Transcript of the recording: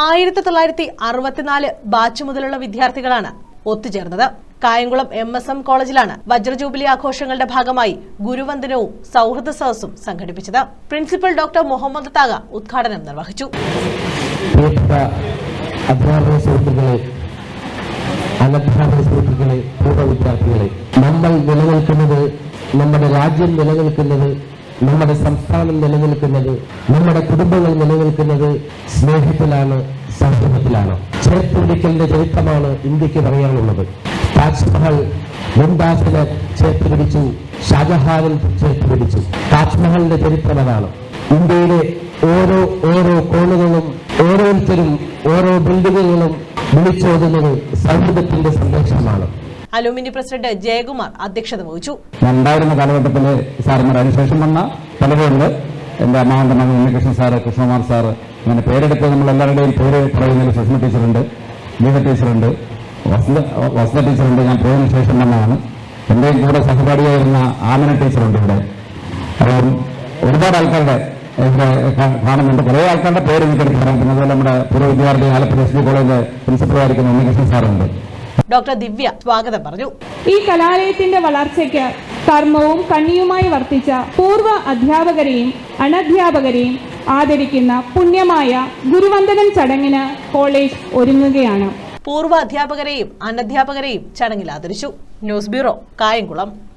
ആയിരത്തി തൊള്ളായിരത്തി അറുപത്തിനാല് ബാച്ച് മുതലുള്ള വിദ്യാർത്ഥികളാണ് ഒത്തുചേർന്നത്. കായംകുളം എം എസ് എം കോളേജിലാണ് വജ്രജൂബിലി ആഘോഷങ്ങളുടെ ഭാഗമായി ഗുരുവന്ദനവും സൗഹൃദ സദസ്സും സംഘടിപ്പിച്ചത്. പ്രിൻസിപ്പൽ ഡോക്ടർ മുഹമ്മദ് താഗ ഉദ്ഘാടനം നിർവഹിച്ചു. നമ്മൾ നിലനിൽക്കുന്നത് നമ്മുടെ രാജ്യം നിലനിൽക്കുന്നത് നമ്മുടെ സംസ്ഥാനം നിലനിൽക്കുന്നത് നമ്മുടെ കുടുംബങ്ങൾ നിലനിൽക്കുന്നത് സ്നേഹത്തിലാണ് സൗഹൃദത്തിലാണ്. ചേർത്തുപിടിക്കലിന്റെ ചരിത്രമാണ് ഇന്ത്യയ്ക്ക് പറയാനുള്ളത്. താജ്മഹൽ മുംതാസിനെ ചേർത്ത് പിടിച്ചു ഷാജഹാനിൽ ചേർത്ത് പിടിച്ചു. താജ്മഹലിന്റെ ചരിത്രം അതാണ്. ഇന്ത്യയിലെ ഓരോ ഓരോ കോണുകളും ഓരോരുത്തരും ഓരോ ബിൽഡിങ്ങുകളും വിളിച്ചോതുന്നത് സൗഹൃദത്തിന്റെ സന്ദേശമാണ് അലൂമിനി പ്രസിഡന്റ് ജയകുമാർ അധ്യക്ഷത വഹിച്ചു. രണ്ടായിരം കാലഘട്ടത്തിൽ സാറുമാർ അതിനുശേഷം വന്ന പലരുണ്ട്. എന്റെ അമ്മാവന്റെ മകൻ ഉണ്ണികൃഷ്ണൻ സാറ് കൃഷ്ണകുമാർ സാറ് അങ്ങനെ പേരെടുത്ത് നമ്മൾ എല്ലാവരുടെയും പേര് പറയുന്നതിൽ സുഷമ ടീച്ചറുണ്ട് ഗീത ടീച്ചറുണ്ട് വസന്ത ടീച്ചറുണ്ട് ഞാൻ പോയതിനു ശേഷം വന്നതാണ്. എന്റെയും കൂടെ സഹപാഠിയായിരുന്ന ആമന ടീച്ചറുണ്ട് ഇവിടെ. അപ്പം ഒരുപാട് ആൾക്കാരുടെ കാണുന്നുണ്ട്. കുറേ ആൾക്കാരുടെ പേര് എനിക്കെടുത്ത് പറയാം പിന്നെ അതുപോലെ നമ്മുടെ പൂർവ വിദ്യാർത്ഥി ആലപ്പുഴ എസ് ഡി കോളേജ് പ്രിൻസിപ്പളായിരിക്കുന്ന ഉണ്ണികൃഷ്ണൻ സാറുണ്ട്. ഡോക്ടർ ദിവ്യ സ്വാഗതം പറഞ്ഞു. ഈ കലാലയത്തിന്റെ വളർച്ചയ്ക്ക് കർമ്മവും കണ്ണിയുമായി വർത്തിച്ച പൂർവ അധ്യാപകരെയും അനധ്യാപകരെയും ആദരിക്കുന്ന പുണ്യമായ ഗുരുവന്ദനം ചടങ്ങിന് കോളേജ് ഒരുങ്ങുകയാണ്. പൂർവ അധ്യാപകരെയും അനധ്യാപകരെയും ചടങ്ങിൽ ആദരിച്ചു. News bureau Kayamkulam.